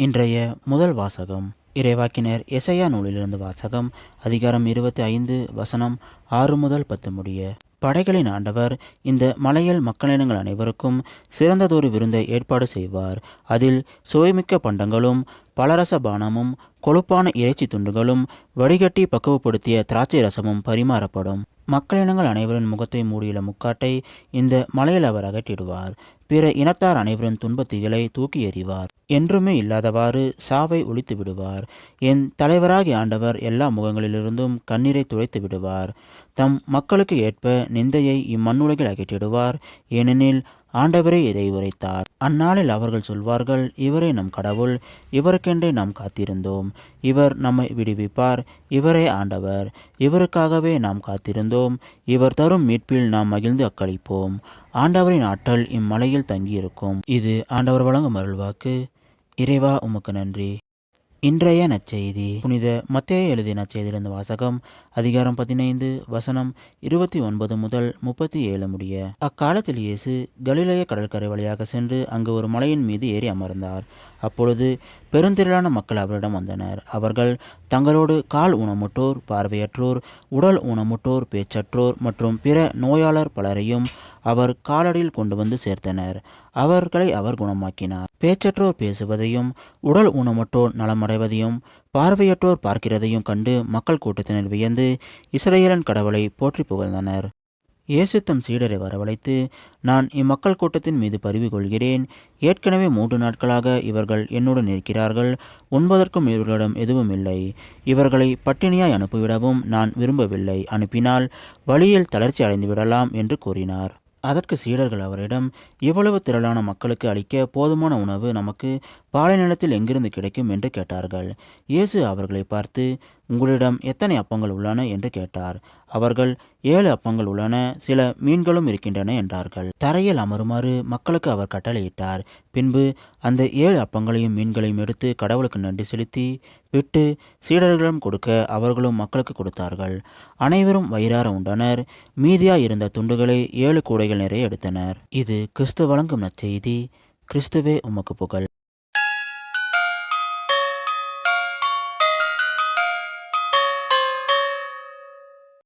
இன்றைய முதல் வாசகம் இறைவாக்கினர் எசையா நூலிலிருந்து வாசகம் அதிகாரம் இருபத்தி ஐந்து வசனம் ஆறு முதல் பத்து முடிய. படைகளின் ஆண்டவர் இந்த மலையல் மக்களினங்கள் அனைவருக்கும் சிறந்ததொரு விருந்தை ஏற்பாடு செய்வார். அதில் சுவைமிக்க பண்டங்களும் பலரச பானமும் கொழுப்பான இறைச்சி துண்டுகளும் வடிகட்டி பக்குவப்படுத்திய திராட்சை ரசமும் பரிமாறப்படும். மக்களினங்கள் அனைவரின் முகத்தை மூடியுள்ள முக்காட்டை இந்த மலையில் அவர் அகற்றிடுவார். பிற இனத்தார் அனைவரின் துன்பத்திகளை தூக்கி எறிவார். என்றுமே இல்லாதவாறு சாவை ஒழித்து விடுவார். என் தலைவராகிய ஆண்டவர் எல்லா முகங்களிலிருந்தும் கண்ணீரை துடைத்து விடுவார். தம் மக்களுக்கு ஏற்ப நிந்தையை இம்மண்ணுலகில் அகற்றிடுவார். ஏனெனில் ஆண்டவரே இதை உரைத்தார். அந்நாளில் அவர்கள் சொல்வார்கள் இவரே நம் கடவுள் இவருக்கென்றே நாம் காத்திருந்தோம். இவர் நம்மை விடுவிப்பார் இவரே ஆண்டவர். இவருக்காகவே நாம் காத்திருந்தோம். இவர் தரும் மீட்பில் நாம் மகிழ்ந்து அக்களிப்போம். ஆண்டவரின் ஆற்றல் இம்மலையில் தங்கியிருக்கும். இது ஆண்டவர் வழங்கும் அருள்வாக்கு. இறைவா உமக்கு நன்றி. இன்றைய நற்செய்தி. புனித மத்திய எழுதிய நற்செய்தியிலிருந்து வாசகம் அதிகாரம் பதினைந்து வசனம் இருபத்தி ஒன்பது முதல் முப்பத்தி ஏழு முடிய. அக்காலத்தில் இயேசு கலிலேய கடற்கரை வழியாக சென்று அங்கு ஒரு மலையின் மீது ஏறி அமர்ந்தார். அப்பொழுது பெருந்திரளான மக்கள் அவரிடம் வந்தனர். அவர்கள் தங்களோடு கால் ஊனமுற்றோர் பார்வையற்றோர் உடல் ஊனமுற்றோர் பேச்சற்றோர் மற்றும் பிற நோயாளர் பலரையும் அவர் காலடியில் கொண்டு வந்து சேர்த்தனர். அவர்களை அவர் குணமாக்கினார். பேச்சற்றோர் பேசுவதையும் உடல் ஊனமற்றோர் நலமடைவதையும் பார்வையற்றோர் பார்க்கிறதையும் கண்டு மக்கள் கூட்டத்தினர் வியந்து இஸ்ரேலன் கடவுளை போற்றி புகழ்ந்தனர். இயேசு தம் சீடரை வரவழைத்து நான் இம்மக்கள் கூட்டத்தின் மீது பரிவு கொள்கிறேன் ஏற்கனவே மூன்று நாட்களாக இவர்கள் என்னுடன் இருக்கிறார்கள் உண்பதற்கும் இவர்களிடம் எதுவும் இல்லை. இவர்களை பட்டினியாய் அனுப்பிவிடவும் நான் விரும்பவில்லை அனுப்பினால் வழியில் தளர்ச்சி அடைந்து விடலாம் என்று கூறினார். அதற்கு சீடர்கள் அவரிடம் இவ்வளவு திரளான மக்களுக்கு அளிக்க போதுமான உணவு நமக்கு பாலைநிலத்தில் எங்கிருந்து கிடைக்கும் என்று கேட்டார்கள். இயேசு அவர்களை பார்த்து உங்களிடம் எத்தனை அப்பங்கள் உள்ளன? என்று கேட்டார். அவர்கள் ஏழு அப்பங்கள் உள்ளன சில மீன்களும் இருக்கின்றன என்றார்கள். தரையில் அமருமாறு மக்களுக்கு அவர் கட்டளையிட்டார். பின்பு அந்த ஏழு அப்பங்களையும் மீன்களையும் எடுத்து கடவுளுக்கு நன்றி செலுத்தி விட்டு சீடர்களிடம் கொடுக்க அவர்களும் மக்களுக்கு கொடுத்தார்கள். அனைவரும் வயிறார உண்டனர். மீதியாக இருந்த துண்டுகளை ஏழு கூடைகள் நிறைய எடுத்தனர். இது கிறிஸ்து வழங்கும் நற்செய்தி. கிறிஸ்துவே உமக்கு புகழ்.